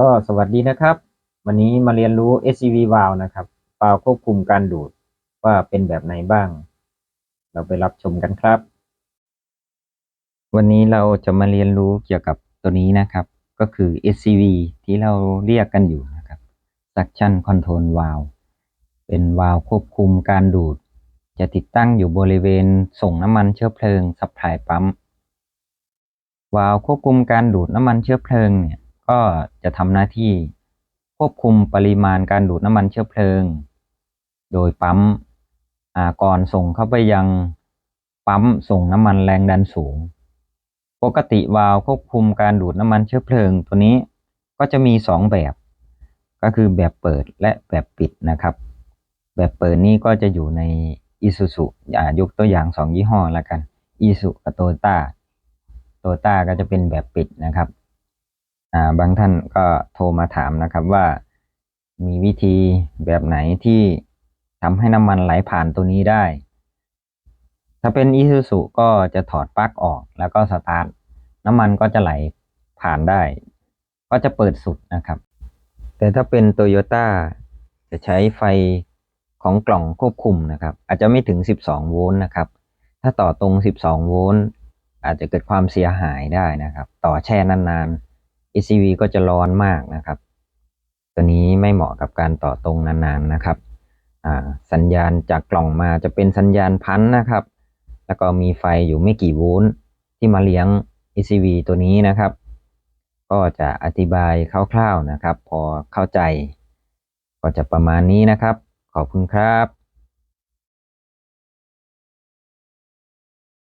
ก็สวัสดีนะครับ วันนี้มาเรียนรู้ SCV valve นะครับวาวควบคุมการดูดว่าเป็นแบบไหนบ้าง เราไปรับชมกันครับ วันนี้เราจะมาเรียนรู้เกี่ยวกับตัวนี้นะครับ ก็คือ SCV ที่เราเรียกกันอยู่นะครับ Suction Control Valve เป็นวาล์วควบคุมการดูด จะติดตั้งอยู่บริเวณส่งน้ำมันเชื้อเพลิงซัพพลายปั๊มวาล์วควบคุมการดูดน้ำมันเชื้อเพลิงเนี่ย ก็จะทำหน้าที่ควบคุมปริมาณการดูดน้ำมันเชื้อเพลิง โดยปั๊มอาก่อนส่งเข้าไปยังปั๊มส่งน้ำมันแรงดันสูง ปกติวาล์วควบคุมการดูดน้ำมันเชื้อเพลิงตัวนี้ก็จะมีสองแบบ ก็คือแบบเปิดและแบบปิดนะครับ แบบเปิดนี่ก็จะอยู่ใน Isuzu อ่ายกตัวอย่างสองยี่ห้อล้วกัน Isuzu กับ Toyota โตต้าก็จะเป็นแบบปิดนะครับ บางท่านก็โทรมาถามนะครับว่ามีวิธีแบบไหนที่ทำให้น้ำมันไหลผ่านตัวนี้ได้ ถ้าเป็นอีซูซุก็จะถอดปลั๊กออกแล้วก็สตาร์ทน้ำมันก็จะไหลผ่านได้ ก็จะเปิดสุดนะครับ แต่ถ้าเป็นโตโยต้าจะใช้ไฟของกล่องควบคุมนะครับ อาจจะไม่ถึง 12 โวลต์นะครับ ถ้าต่อตรง 12 โวลต์อาจจะเกิดความเสียหายได้นะครับ ต่อแช่นานๆ ECV ก็จะร้อนมากนะครับ ตัวนี้ไม่เหมาะกับการต่อตรงนานๆนะครับ สัญญาณจากกล่องมาจะเป็นสัญญาณพันนะครับ แล้วก็มีไฟอยู่ไม่กี่โวลต์ที่มาเลี้ยง ECV ตัวนี้นะครับ ก็จะอธิบายคร่าวๆนะครับ พอเข้าใจ ก็จะประมาณนี้นะครับ ขอบคุณครับ